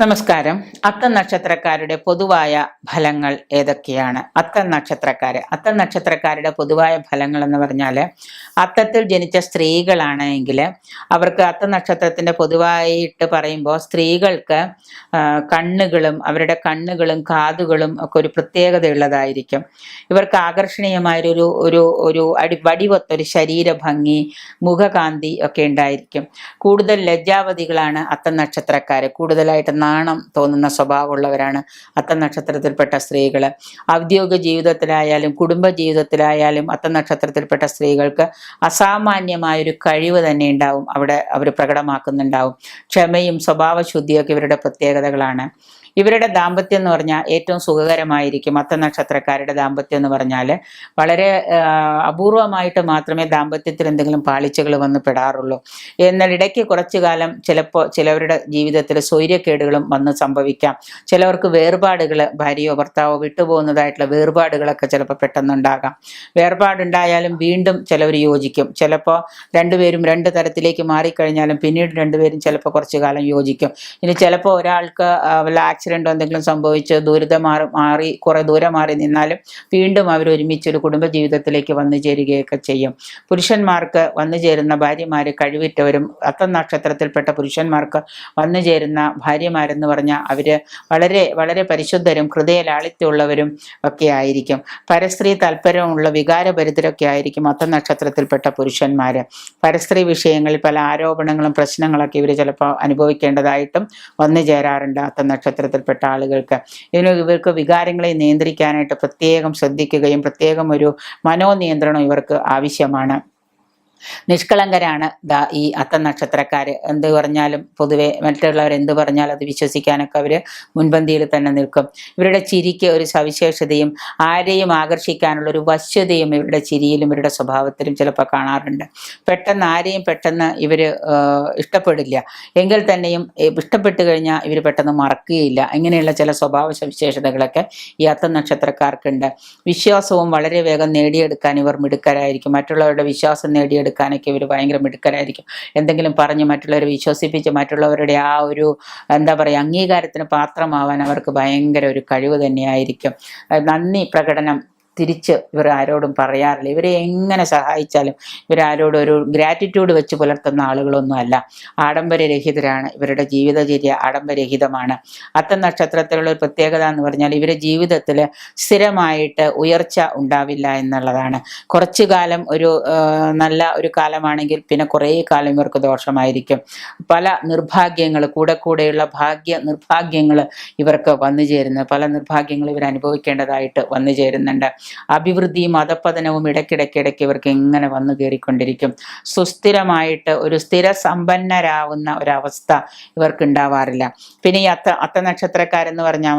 നമസ്കാരം. അത്ത നക്ഷത്രക്കാരുടെ പൊതുവായ ഫലങ്ങൾ ഏതൊക്കെയാണ്? അത്ത നക്ഷത്രക്കാര്. അത്ത നക്ഷത്രക്കാരുടെ പൊതുവായ ഫലങ്ങൾ എന്ന് പറഞ്ഞാൽ അത്തത്തിൽ ജനിച്ച സ്ത്രീകളാണ് എങ്കിൽ അവർക്ക് അത്ത നക്ഷത്രത്തിന്റെ പൊതുവായിട്ട് പറയുമ്പോൾ സ്ത്രീകൾക്ക് കണ്ണുകളും അവരുടെ കണ്ണുകളും കാതുകളും ഒക്കെ ഒരു പ്രത്യേകതയുള്ളതായിരിക്കും. ഇവർക്ക് ആകർഷണീയമായൊരു ഒരു ഒരു അടി വടിവത്തൊരു ശരീരഭംഗി മുഖകാന്തി ഒക്കെ ഉണ്ടായിരിക്കും. കൂടുതൽ ലജ്ജാവതികളാണ് അത്തം നക്ഷത്രക്കാര്. കൂടുതലായിട്ട് നാണം തോന്നുന്ന സ്വഭാവമുള്ളവരാണ് അത്ത നക്ഷത്രത്തിൽപ്പെട്ട സ്ത്രീകൾ ഔദ്യോഗിക ജീവിതത്തിലായാലും കുടുംബ ജീവിതത്തിലായാലും അത്ത നക്ഷത്രത്തിൽപ്പെട്ട സ്ത്രീകൾക്ക് അസാമാന്യമായൊരു കഴിവ് തന്നെ ഉണ്ടാവും. അവിടെ അവർ പ്രകടമാക്കുന്നുണ്ടാവും. ക്ഷമയും സ്വഭാവശുദ്ധിയൊക്കെ ഇവരുടെ പ്രത്യേകതകളാണ്. ഇവരുടെ ദാമ്പത്യം എന്ന് പറഞ്ഞാൽ ഏറ്റവും സുഖകരമായിരിക്കും. അത്ത നക്ഷത്രക്കാരുടെ ദാമ്പത്യം എന്ന് പറഞ്ഞാൽ വളരെ അപൂർവമായിട്ട് മാത്രമേ ദാമ്പത്യത്തിൽ എന്തെങ്കിലും പാളിച്ചകൾ വന്ന് പെടാറുള്ളൂ. എന്നാൽ ഇടയ്ക്ക് കുറച്ചു കാലം ചിലപ്പോൾ ചിലവരുടെ ജീവിതത്തിൽ സ്വൈര്യക്കേടുകളും വന്ന് സംഭവിക്കാം. ചിലവർക്ക് വേർപാടുകൾ ഭാര്യയോ ഭർത്താവോ വിട്ടുപോകുന്നതായിട്ടുള്ള വേർപാടുകളൊക്കെ ചിലപ്പോൾ പെട്ടെന്നുണ്ടാകാം. വേർപാടുണ്ടായാലും വീണ്ടും ചിലവർ യോജിക്കും. ചിലപ്പോൾ രണ്ടുപേരും രണ്ട് തരത്തിലേക്ക് മാറിക്കഴിഞ്ഞാലും പിന്നീട് രണ്ടുപേരും ചിലപ്പോൾ കുറച്ചു കാലം യോജിക്കും. ഇനി ചിലപ്പോൾ ഒരാൾക്ക് ആക്സിഡന്റോ എന്തെങ്കിലും സംഭവിച്ച് ദുരിതം മാറി മാറി കുറെ ദൂരം മാറി നിന്നാലും വീണ്ടും അവർ ഒരുമിച്ച് ഒരു കുടുംബ ജീവിതത്തിലേക്ക് വന്നു ചേരുകയൊക്കെ ചെയ്യും. പുരുഷന്മാർക്ക് വന്നു ചേരുന്ന ഭാര്യമാർ കഴിവിറ്റവരും അത്തം നക്ഷത്രത്തിൽപ്പെട്ട പുരുഷന്മാർക്ക് വന്നു ചേരുന്ന ഭാര്യമാരെന്ന് പറഞ്ഞാൽ അവർ വളരെ വളരെ പരിശുദ്ധരും ഹൃദയ ലാളിത്യമുള്ളവരും ഒക്കെ ആയിരിക്കും. പരസ്ത്രീ താല്പര്യമുള്ള വികാരഭരിതരൊക്കെ ആയിരിക്കും അത്തം നക്ഷത്രത്തിൽപ്പെട്ട പുരുഷന്മാർ പരസ്ത്രീ വിഷയങ്ങളിൽ പല ആരോപണങ്ങളും പ്രശ്നങ്ങളൊക്കെ ഇവർ ചിലപ്പോൾ അനുഭവിക്കേണ്ടതായിട്ടും വന്നു ചേരാറുണ്ട് അത്തം നക്ഷത്രത്തിൽപ്പെട്ട ആളുകൾക്ക്. ഇതിന് ഇവർക്ക് വികാരങ്ങളെ നിയന്ത്രിക്കാനായിട്ട് പ്രത്യേകം ശ്രദ്ധിക്കുകയും പ്രത്യേകം ഒരു മനോനിയന്ത്രണം ഇവർക്ക് ആവശ്യമാണ്. നിഷ്കളങ്കരാണ്. ദാ ഈ അത്ത നക്ഷത്രക്കാര്. എന്ത് പറഞ്ഞാലും പൊതുവെ മറ്റുള്ളവർ എന്ത് പറഞ്ഞാലും അത് വിശ്വസിക്കാനൊക്കെ അവർ മുൻപന്തിയിൽ തന്നെ നിൽക്കും. ഇവരുടെ ചിരിക്ക് ഒരു സവിശേഷതയും ആരെയും ആകർഷിക്കാനുള്ള ഒരു വശ്യതയും ഇവരുടെ ചിരിയിലും ഇവരുടെ സ്വഭാവത്തിലും ചിലപ്പോൾ കാണാറുണ്ട്. പെട്ടെന്ന് ആരെയും പെട്ടെന്ന് ഇവർ ഇഷ്ടപ്പെടില്ല. എങ്കിൽ തന്നെയും ഇഷ്ടപ്പെട്ടു കഴിഞ്ഞാൽ ഇവർ പെട്ടെന്ന് മറക്കുകയില്ല. ഇങ്ങനെയുള്ള ചില സ്വഭാവ സവിശേഷതകളൊക്കെ ഈ അത്ത നക്ഷത്രക്കാർക്കുണ്ട്. വിശ്വാസവും വളരെ വേഗം നേടിയെടുക്കാൻ ഇവർ മിടുക്കരായിരിക്കും. മറ്റുള്ളവരുടെ വിശ്വാസം നേടിയെടുക്കാനൊക്കെ ഇവർ ഭയങ്കര മിടുക്കരായിരിക്കും. എന്തെങ്കിലും പറഞ്ഞ് മറ്റുള്ളവരെ വിശ്വസിപ്പിച്ച് മറ്റുള്ളവരുടെ ആ ഒരു എന്താ പറയുക അംഗീകാരത്തിന് പാത്രമാവാൻ അവർക്ക് ഭയങ്കര ഒരു കഴിവ് തന്നെയായിരിക്കും. നന്ദി പ്രകടനം. തിരിച്ച് ഇവർ ആരോടും പറയാറില്ല. ഇവരെ എങ്ങനെ സഹായിച്ചാലും ഇവരാരോടും ഒരു ഗ്രാറ്റിറ്റ്യൂഡ് വെച്ച് പുലർത്തുന്ന ആളുകളൊന്നുമല്ല. ആഡംബരരഹിതരാണ്. ഇവരുടെ ജീവിതചര്യ ആഡംബരഹിതമാണ് അത്തം നക്ഷത്രത്തിലുള്ള ഒരു പ്രത്യേകത എന്ന് പറഞ്ഞാൽ ഇവരുടെ ജീവിതത്തിൽ സ്ഥിരമായിട്ട് ഉയർച്ച ഉണ്ടാവില്ല എന്നുള്ളതാണ്. കുറച്ചു കാലം ഒരു നല്ല ഒരു കാലമാണെങ്കിൽ പിന്നെ കുറേ കാലം ഇവർക്ക് ദോഷമായിരിക്കും. പല നിർഭാഗ്യങ്ങൾ കൂടെ കൂടെയുള്ള ഭാഗ്യ നിർഭാഗ്യങ്ങൾ ഇവർക്ക് വന്നു ചേരുന്നത് പല നിർഭാഗ്യങ്ങൾ ഇവർ അനുഭവിക്കേണ്ടതായിട്ട് വന്നു ചേരുന്നുണ്ട്. അഭിവൃദ്ധിയും അധപ്പതനവും ഇടയ്ക്കിടയ്ക്കിടയ്ക്ക് ഇവർക്ക് എങ്ങനെ വന്നു കയറിക്കൊണ്ടിരിക്കും. സുസ്ഥിരമായിട്ട് ഒരു സ്ഥിര സമ്പന്നരാവുന്ന ഒരവസ്ഥ ഇവർക്ക് ഉണ്ടാവാറില്ല പിന്നെ ഈ അത്ത അത്ത നക്ഷത്രക്കാരെന്ന് പറഞ്ഞാൽ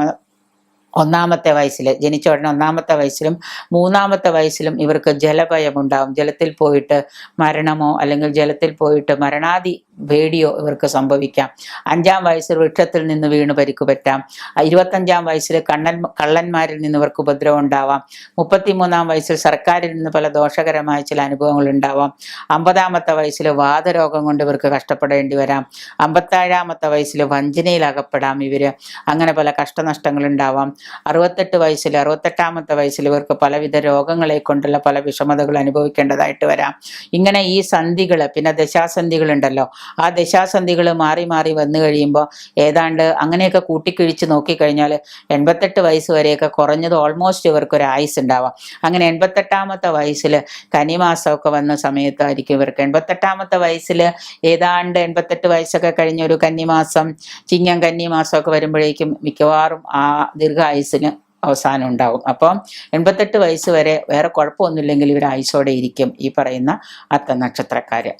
ഒന്നാമത്തെ വയസ്സിൽ ജനിച്ച ഉടനെ ഒന്നാമത്തെ വയസ്സിലും മൂന്നാമത്തെ വയസ്സിലും ഇവർക്ക് ജലഭയം ഉണ്ടാവും ജലത്തിൽ പോയിട്ട് മരണമോ അല്ലെങ്കിൽ ജലത്തിൽ പോയിട്ട് മരണാദി പേടിയോ ഇവർക്ക് സംഭവിക്കാം. അഞ്ചാം വയസ്സിൽ വൃക്ഷത്തിൽ നിന്ന് വീണ് പരിക്ക് പറ്റാം ഇരുപത്തഞ്ചാം വയസ്സിൽ കണ്ണൻ കള്ളന്മാരിൽ നിന്ന് ഇവർക്ക് ഉപദ്രവം ഉണ്ടാവാം. മുപ്പത്തിമൂന്നാം വയസ്സിൽ സർക്കാരിൽ നിന്ന് പല ദോഷകരമായ ചില അനുഭവങ്ങൾ ഉണ്ടാവാം. അമ്പതാമത്തെ വയസ്സിൽ വാതരോഗം കൊണ്ട് ഇവർക്ക് കഷ്ടപ്പെടേണ്ടി വരാം. അമ്പത്തേഴാമത്തെ വയസ്സിൽ വഞ്ചനയിൽ അകപ്പെടാം ഇവർ. അങ്ങനെ പല കഷ്ടനഷ്ടങ്ങൾ ഉണ്ടാവാം. അറുപത്തെട്ട് വയസ്സിൽ അറുപത്തെട്ടാമത്തെ വയസ്സിൽ ഇവർക്ക് പലവിധ രോഗങ്ങളെ കൊണ്ടുള്ള പല വിഷമതകൾ അനുഭവിക്കേണ്ടതായിട്ട് വരാം. ഇങ്ങനെ ഈ സന്ധികൾ പിന്നെ ദശാസന്ധികൾ ഉണ്ടല്ലോ ആ ദശാസന്ധികൾ മാറി മാറി വന്നു കഴിയുമ്പോൾ ഏതാണ്ട് അങ്ങനെയൊക്കെ കൂട്ടിക്കിഴിച്ച് നോക്കിക്കഴിഞ്ഞാൽ എൺപത്തെട്ട് വയസ്സ് വരെയൊക്കെ കുറഞ്ഞത് ഓൾമോസ്റ്റ് ഇവർക്ക് ഒരു ആയുസ് ഉണ്ടാവാം. അങ്ങനെ എൺപത്തെട്ടാമത്തെ വയസ്സിൽ കനിമാസമൊക്കെ വന്ന സമയത്തായിരിക്കും ഇവർക്ക്. എൺപത്തെട്ടാമത്തെ വയസ്സിൽ ഏതാണ്ട് എൺപത്തെട്ട് വയസ്സൊക്കെ കഴിഞ്ഞ ഒരു കന്നിമാസം ചിങ്ങം കന്നിമാസമൊക്കെ വരുമ്പോഴേക്കും മിക്കവാറും ആ ദീർഘായുസിന് അവസാനം ഉണ്ടാവും. അപ്പം എൺപത്തെട്ട് വയസ്സ് വരെ വേറെ കുഴപ്പമൊന്നുമില്ലെങ്കിൽ ഇവർ ആയുസോടെ ഇരിക്കും ഈ പറയുന്ന അത്ത നക്ഷത്രക്കാര്